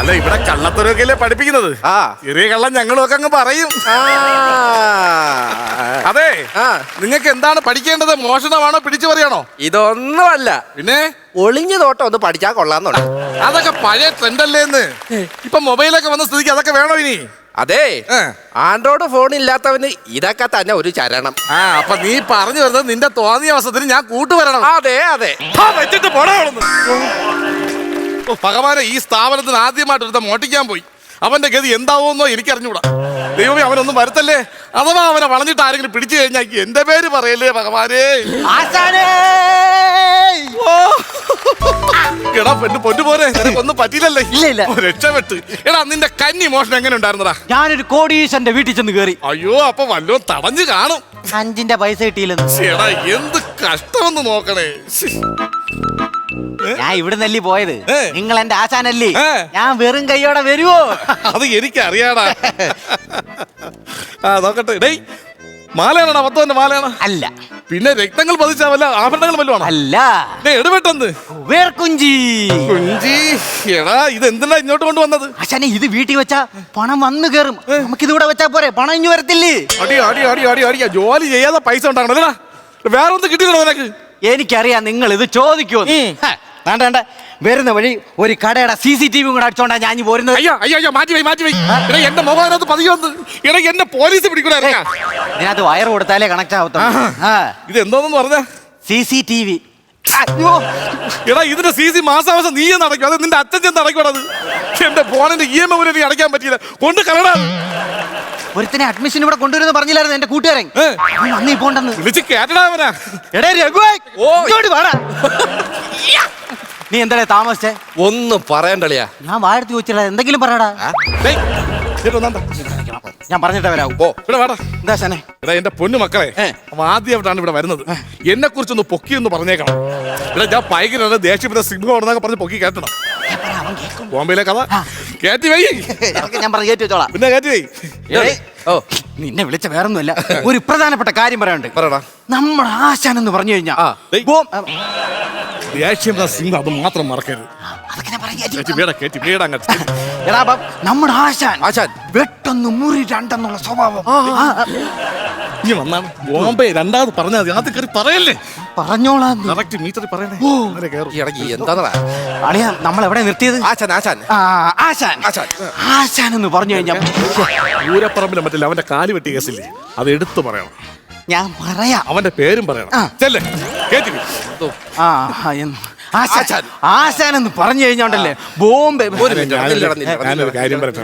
അല്ല ഇവിടെ കള്ളത്തരൊക്കെ അല്ലേ പഠിപ്പിക്കുന്നത്? ആ. ചെറിയ കള്ളം ഞങ്ങളൊക്കെ അങ്ങ് പറയും. ആ. അതെ ആ. നിങ്ങൾക്ക് എന്താണ് പഠിക്കേണ്ടത്? മോഷണമാണോ? പിടിച്ചു പറയാണോ ഇതൊന്നുമല്ല. പിന്നെ? ഒളിഞ്ഞു തോട്ടം ഒന്ന് പഠിച്ചാൽ കൊള്ളാന്നുണ്ട് അതൊക്കെ പഴയ ട്രെൻഡ് അല്ലേ എന്ന് ഇപ്പൊ മൊബൈലൊക്കെ വന്ന സ്ഥിതിക്ക് അതൊക്കെ വേണോ ഇനി? അതെ. ഏ. ആൻഡ്രോയിഡ് ഫോൺ ഇല്ലാത്തവന് ഇതൊക്കെ തന്നെ ഒരു ചരണം. ആ അപ്പൊ നീ പറഞ്ഞു വരുന്നത് നിന്റെ തോന്നിയ അവസരത്തിന് ഞാൻ കൂട്ടുവരണം. അതെ അതെ. വെച്ചിട്ട് പോടാ ഭഗവാനെ ഈ സ്ഥാപനത്തിന് ആദ്യമായിട്ട് ഒരുത്ത മോട്ടിക്കാൻ പോയി. അവന്റെ ഗതി എന്താവുമെന്നോ എനിക്കറിഞ്ഞൂടാ. ദൈവമേ അവനൊന്നും വരുത്തല്ലേ? അഥവാ അവനെ വളഞ്ഞിട്ട് ആരെങ്കിലും പിടിച്ചു കഴിഞ്ഞാൽ എന്റെ പേര് പറയല്ലേ ഭഗവാനേ. എടാ പെണ്ണ് പൊന്നു പോരെ. നിനക്കൊന്നും പറ്റിയില്ലല്ലേ? ഇല്ല, ഇല്ല. ഓ, രക്ഷപ്പെട്ട്. എടാ നിന്റെ കന്നി മോഷണം എങ്ങനെ ഉണ്ടായിരുന്നടാ? ഞാനൊരു കോടീശന്റെ വീട്ടിൽ ചെന്ന് കയറി അയ്യോ അപ്പൊ വല്ലോ തടഞ്ഞു കാണും. അഞ്ചിന്റെ പൈസ കിട്ടിയില്ലെന്ന്. എടാ എന്ത് കഷ്ടമെന്ന് നോക്കണേ. ഞാൻ ഇവിടെ നല്ലി പോയത് നിങ്ങൾ എന്റെ ആശാനല്ലേ. ഞാൻ വെറും കൈയോടെ വരുവോ? അത് എനിക്കറിയാടാ. ആ നോക്കട്ടെ. ഡേയ് മാലയാണോ? മൊത്തം മാലയാണ്? അല്ല. പിന്നെ രക്തങ്ങൾ പതിച്ച വല്ല ആഭരണങ്ങൾ വല്ലതും അല്ല. എടുപെട്ടെന്ന് കുഞ്ചി. എടാ ഇത് എന്തിനാ ഇങ്ങോട്ട് കൊണ്ടുവന്നത്? അച്ഛനെ ഇത് വീട്ടിൽ വെച്ചാ പണം വന്നു കേറും നമുക്ക് ഇതിവിടെ വെച്ചാ പോരെ? പണം ഇഞ്ഞു വരത്തില്ലേ? അടി അടി അടി അടി അടിയാ. ജോലി ചെയ്യാതെ പൈസ ഉണ്ടാകണം വേറെ ഒന്നും കിട്ടിയില്ലടോ നിനക്ക്. എനിക്കറിയാം നിങ്ങൾ ഇത് ചോദിക്കൂ. വേണ്ട വേണ്ട. വരുന്ന വഴി ഒരു കടയുടെ സി സി ടി വി കൂടെ അടിച്ചോണ്ടാ ഞാൻ പോരുന്നത് അയ്യോ അയ്യോ അയ്യോ മാറ്റി വൈ മാറ്റി വൈ എടാ എന്റെ മുഖത്ത് പതിയോ എടാ എന്നെ പോലീസ് പിടിക്കൂടാ ഇതിനകത്ത് വയർ കൊടുത്താലേ കണക്ട് ആവത്തുള്ളൂ. ഇത് എന്തോന്നു പറഞ്ഞ. സി സി ടി വി അയ്യോ. എടാ ഇതിന്റെ സി സി മാസാമാസം നീ എന്ന് അടയ്ക്കും അത് നിന്റെ അച്ഛൻ ചെന്ന് അടയ്ക്കണത് എന്റെ ഫോണിന്റെ ഇ എം നീ അടയ്ക്കാൻ പറ്റിയില്ല. കൊണ്ട് കളടാ ഒരുത്തനെ അഡ്മിഷൻ ഇവിടെ കൊണ്ടുവരുന്ന പറഞ്ഞില്ലായിരുന്നു എന്റെ കൂട്ടുകാരൻ. അന്ന് ഈ പോണ്ടെന്ന് വിളിച്ച് കേട്ടടാ എടേ രഘു ഓടി വാടാ. നീ എന്താ താമസിച്ചേ? ഒന്നും പറയണ്ടളിയാ ഞാൻ വാഴത്തി ചോദിച്ചില്ല എന്തെങ്കിലും പറയടാ. ഞാൻ പറഞ്ഞിട്ടേ വരാവൂ. ഓ ഇവിടെ വാടാ. എന്താ ശനെ? എടാ എന്റെ പൊന്നു മക്കളെ. ആദ്യമായിട്ടാണ് ഇവിടെ വരുന്നത്? എന്നെ കുറിച്ചൊന്ന് പൊക്കി എന്ന് പറഞ്ഞേക്കണം. ഇവിടെ ഞാൻ ഭയങ്കര ദേഷ്യപ്പെട്ട സിംഹം ഉണ്ടെന്നൊക്കെ പറഞ്ഞ് പൊക്കി കേട്ടണം. ബോംബെയിലെ കഥ? കയറ്റി വൈ ഞാൻ പറഞ്ഞു കയറ്റി വെച്ചോളാം. പിന്നെ കയറ്റി വൈ. ഓ നിന്നെ വിളിച്ച വേറൊന്നുമല്ല. ഒരു പ്രധാനപ്പെട്ട കാര്യം പറയാനുണ്ട്. പറയടാ. നമ്മൾ ആശാൻ എന്ന് പറഞ്ഞു കഴിഞ്ഞാൽ സിംഹം അത് മാത്രം മറക്കരുത്. അതൊക്കെ ഞാൻ അങ്ങോട്ട് എടാ ബാ, നമ്മുടെ ആശാൻ ആശാൻ. വെട്ടൊന്ന് മുറി രണ്ടെന്നുള്ള സ്വഭാവം. ഇനി വന്നാണ് ബോംബെ രണ്ടാമത് പറഞ്ഞാൽ മതി. അത് കയറി പറയല്ലേ? പറഞ്ഞോളാം നീ. കറക്റ്റ് മീറ്ററിൽ പറയണേ. കേറും. ഇടയ്ക്ക് അളിയാ നമ്മൾ എവിടെ നിർത്തിയത്? ആശാൻ ആശാൻ. ആ, ആശാൻ. ആശാൻ. ആശാൻ എന്ന് പറഞ്ഞു കഴിഞ്ഞാൽ അവന്റെ കാൽ വെട്ടിയ കേസില്ലേ? അത് എടുത്തു പറയണം. ഞാൻ പറയാം. അവന്റെ പേരും പറയണം. ആ. ചെല്ലേ. ആ ആ, എന്ന്. ആശാൻ. ആശാൻ. ആശാൻ എന്ന് പറഞ്ഞു കഴിഞ്ഞോണ്ടല്ലേ ബോംബെ ഒരു മിനിറ്റ് ഞാനൊരു- നടന്നില്ല, നടന്നില്ല, ഞാനൊരു കാര്യം പറയട്ടെ.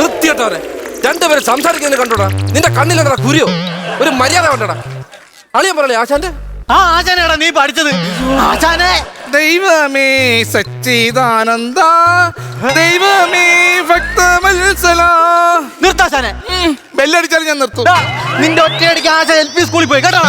വൃത്തിയോട്ടവനെ രണ്ടുപേരും സംസാരിക്കുന്നത് കണ്ടോടാ? നിന്റെ കണ്ണിലെന്താ കുരിയോ ഒരു മര്യാദ കണ്ടോടാ. അളിയൻ പറയലേ ആശാന്റെ? ആ ആശാനാടാ നീ പഠിച്ചത്. ആശാനെ. ദൈവമേ സച്ചിദാനന്ദ. ദൈവമേ ഭക്തമത്സല. നിർത്താശാനെ ബെല്ലടിച്ചാലും ഞാൻ നിർത്തും. നിന്റെ ഒറ്റയടിക്ക് ആശാൻ എൽ പി സ്കൂളിൽ പോയി കേട്ടോ